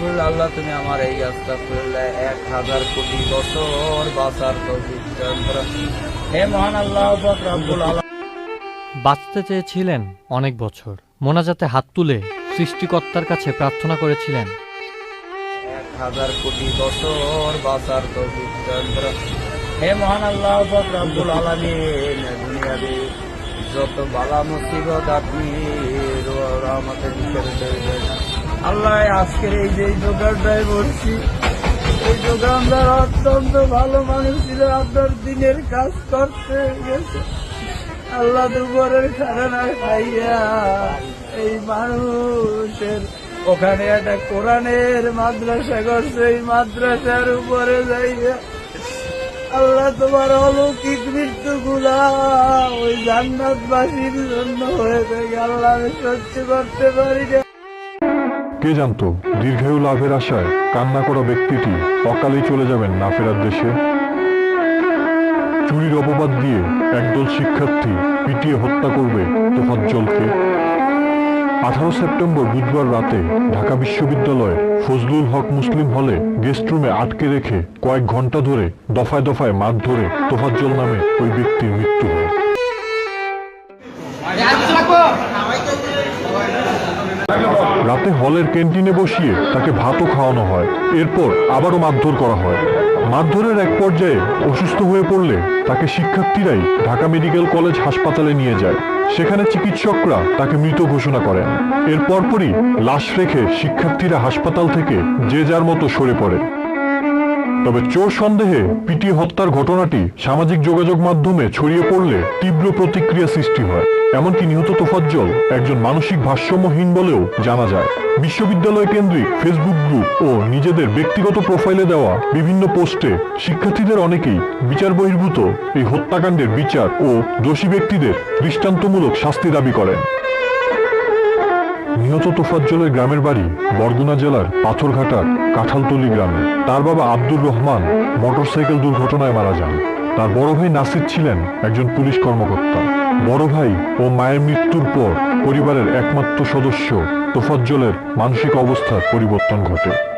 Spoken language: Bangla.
আল্লাহ তুমি আমার এই আস্তাগফিরুল্লাহ এক হাজার কোটি বছর বাঁচার। হে মহান আল্লাহ বাঁচতে চেয়েছিলেন অনেক বছর। মোনাজাতে হাত তুলে সৃষ্টিকর্তার কাছে প্রার্থনা করেছিলেন। এক হাজার কোটি বছর বাঁচার হে মহান আল্লাহ রব্বুল আলামিন দুনিয়াতে যত বালা মুসিবত আপনি ভিতরে আল্লাহ আজকের এই যে এই দোকানটায় বলছি, এই দোকানদার অত্যন্ত ভালো মানুষ ছিল, আপনার দিনের কাজ করতে গেছে। আল্লাহ দুপুরের খানা খাইয়া এই মানুষের ওখানে একটা কোরআনের মাদ্রাসা করছে, এই মাদ্রাসার উপরে যাইয়া আল্লাহ তোমার অলৌকিক মৃত্যু গুলা ওই জান্নাতবাসীর জন্য হয়ে থাকে। আল্লাহ আমি সহ্য করতে পারি না। কে জানতো? দীর্ঘায়ু লাভের আশায় কান্না করা ব্যক্তিটি অকালেই চলে যাবেন না ফেরার দেশে? চুরির অপবাদ দিয়ে একদল শিক্ষার্থী পিটিয়ে হত্যা করবে তোফাজ্জলকে? আঠারো সেপ্টেম্বর বুধবার রাতে ঢাকা বিশ্ববিদ্যালয়ে ফজলুল হক মুসলিম হলে গেস্ট রুমে আটকে রেখে কয়েক ঘণ্টা ধরে দফায় দফায় মাঠ ধরে তোফাজ্জল নামে ওই ব্যক্তির মৃত্যু হয়। রাতে হলের ক্যান্টিনে বসিয়ে তাকে ভাতও খাওয়ানো হয়। এরপর আবারও মারধর করা হয়। মারধরের এক পর্যায়ে অসুস্থ হয়ে পড়লে তাকে শিক্ষার্থীরাই ঢাকা মেডিকেল কলেজ হাসপাতালে নিয়ে যায়। সেখানে চিকিৎসকরা তাকে মৃত ঘোষণা করেন। এর পরপরই লাশ রেখে শিক্ষার্থীরা হাসপাতাল থেকে যে যার মতো সরে পড়ে। তবে চোর সন্দেহে পিটি হত্যার ঘটনাটি সামাজিক যোগাযোগ মাধ্যমে ছড়িয়ে পড়লে তীব্র প্রতিক্রিয়া সৃষ্টি হয়। এমনকি নিহত তোফাজ্জল একজন মানসিক ভারসাম্যহীন বলেও জানা যায়। বিশ্ববিদ্যালয় কেন্দ্রিক ফেসবুক গ্রুপ ও নিজেদের ব্যক্তিগত প্রোফাইলে দেওয়া বিভিন্ন পোস্টে শিক্ষার্থীদের অনেকেই বিচার বহির্ভূত এই হত্যাকাণ্ডের বিচার ও দোষী ব্যক্তিদের দৃষ্টান্তমূলক শাস্তি দাবি করেন। নিহত তোফাজ্জলের গ্রামের বাড়ি বরগুনা জেলার পাথরঘাটার কাঁঠালতলি গ্রামে। তার বাবা আব্দুর রহমান মোটরসাইকেল দুর্ঘটনায় মারা যান। তার বড় ভাই নাসির ছিলেন একজন পুলিশ কর্মকর্তা। বড় ভাই ও মায়ের মৃত্যুর পর পরিবারের একমাত্র সদস্য তোফাজ্জলের মানসিক অবস্থার পরিবর্তন ঘটে।